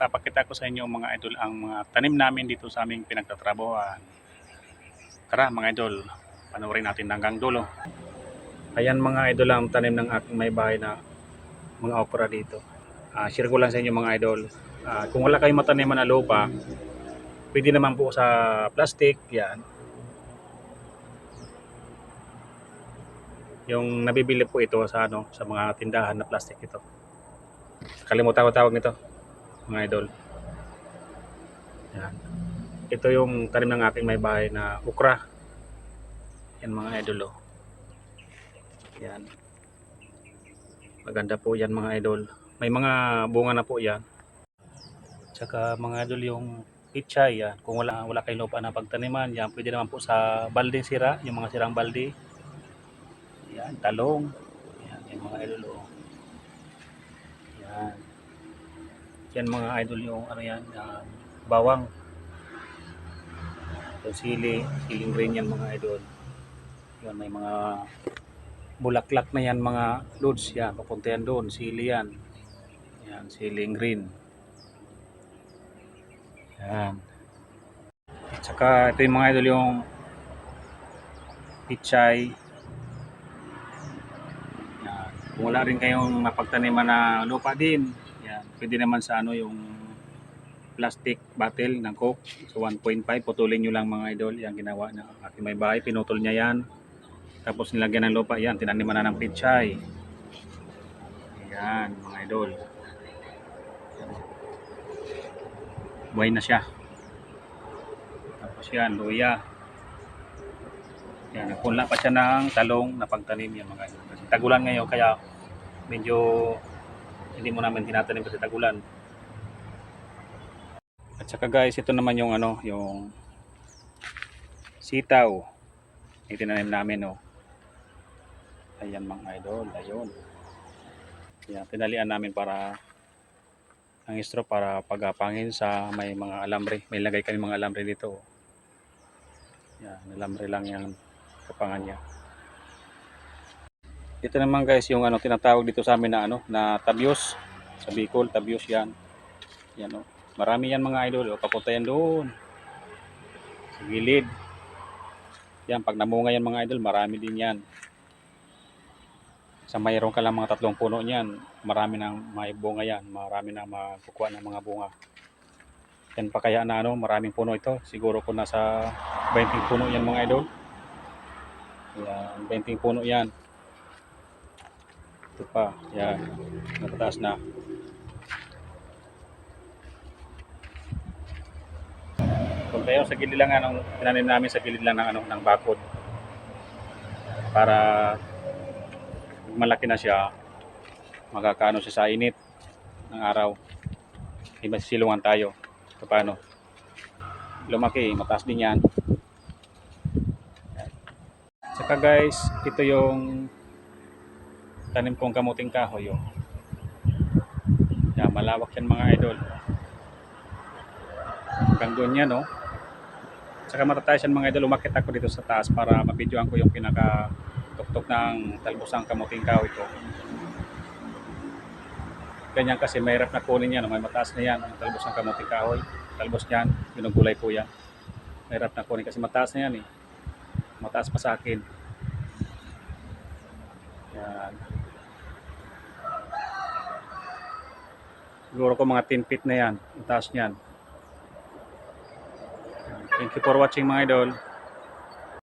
Papakita ko sa inyo mga idol ang mga tanim namin dito sa aming pinagtatrabahoan. Tara mga idol, panoorin natin hanggang dulo. Ayan mga idol ang tanim ng aking may bahay na mga okra dito. Ah, share ko lang sa inyo mga idol. Ah, kung wala kayong mataniman na lupa, pwede naman po sa plastic, yan. Yung nabibili po ito sa ano, sa mga tindahan na plastic ito. Kalimutan ko tawag nito, mga idol. Yan. Ito yung tanim ng aking may bahay na ukra. Yan mga idol oh. Yan. Maganda po yan mga idol. May mga bunga na po yan. Tsaka mga idol yung pichay yan. Kung wala wala kayong lupa na pagtaniman, yan pwede naman po sa balding sira, yung mga sirang balde. Yan, talong. Yan, yung mga idol oh. Yan. Yan mga idol yung ano yan, ah, bawang. Yung sili, siling green yan mga idol. Yan, may mga bulaklak na yan mga loads yan. Papunta yan doon, sili yan. Yan, siling green. Yan. At saka ito yung mga idol yung pichay. Yan. Kung wala rin kayong mapagtaniman na lupa din. Pwede naman sa ano yung plastic bottle ng Coke. So 1.5, putulin nyo lang mga idol. Yan ginawa na aking may bahay. Pinutol niya yan. Tapos nilagyan ng lupa. Yan, tinaniman na ng pichay. Yan, mga idol. Buhay na siya. Tapos yan, luya. Yan, nagpunla pa siya ng talong na pagtanim yan mga idol. Tagulan ngayon, kaya medyo hindi mo namin tinatanim kasi tagulan. At saka guys, ito naman yung ano, yung sitaw. Yung tinanim namin, oh. Ayan mga idol, ayun. Yan, tinalian namin para ang istro para pagapangin sa may mga alambre. May lagay kami mga alambre dito. oh. Yan, alambre lang yan kapangan niya. Ito naman guys yung ano tinatawag dito sa amin na ano na tabios sa Bicol, tabios yan. Yan oh. Marami yan mga idol, oh. papunta yan doon. Sa gilid. Yan, pag namunga yan mga idol, marami din yan. Sa mayroon ka lang mga tatlong puno niyan, marami nang may bunga yan, marami nang makukuha ng mga bunga. Yan pa kaya na ano, maraming puno ito. Siguro kung nasa 20 puno yan mga idol. Yan, 20 puno yan. Ito pa, yan. Natataas na. Kung sa gilid lang anong tinanim namin sa gilid lang ng ano ng bakod. Para malaki na siya, makakaano siya sa init ng araw. Di masisilungan tayo. So, paano? Lumaki, mataas din yan. Saka guys, ito yung tanim kong kamuting kahoy. Oh. Yan, malawak yan mga idol. Hanggang doon yan, no? Saka matataas yan mga idol, umakit ako dito sa taas para mabidyoan ko yung pinaka tuktok ng talbosang kamuting kahoy ko. Ganyan kasi mahirap na kunin yan, no? may mataas na yan, ang talbosang kamuting kahoy. Talbos niyan, ginugulay po yan. Mahirap na kunin kasi mataas na yan eh. Mataas pa sa akin. Yan. Siguro ko mga 10 feet na yan. Ang taas niyan. Thank you for watching mga idol.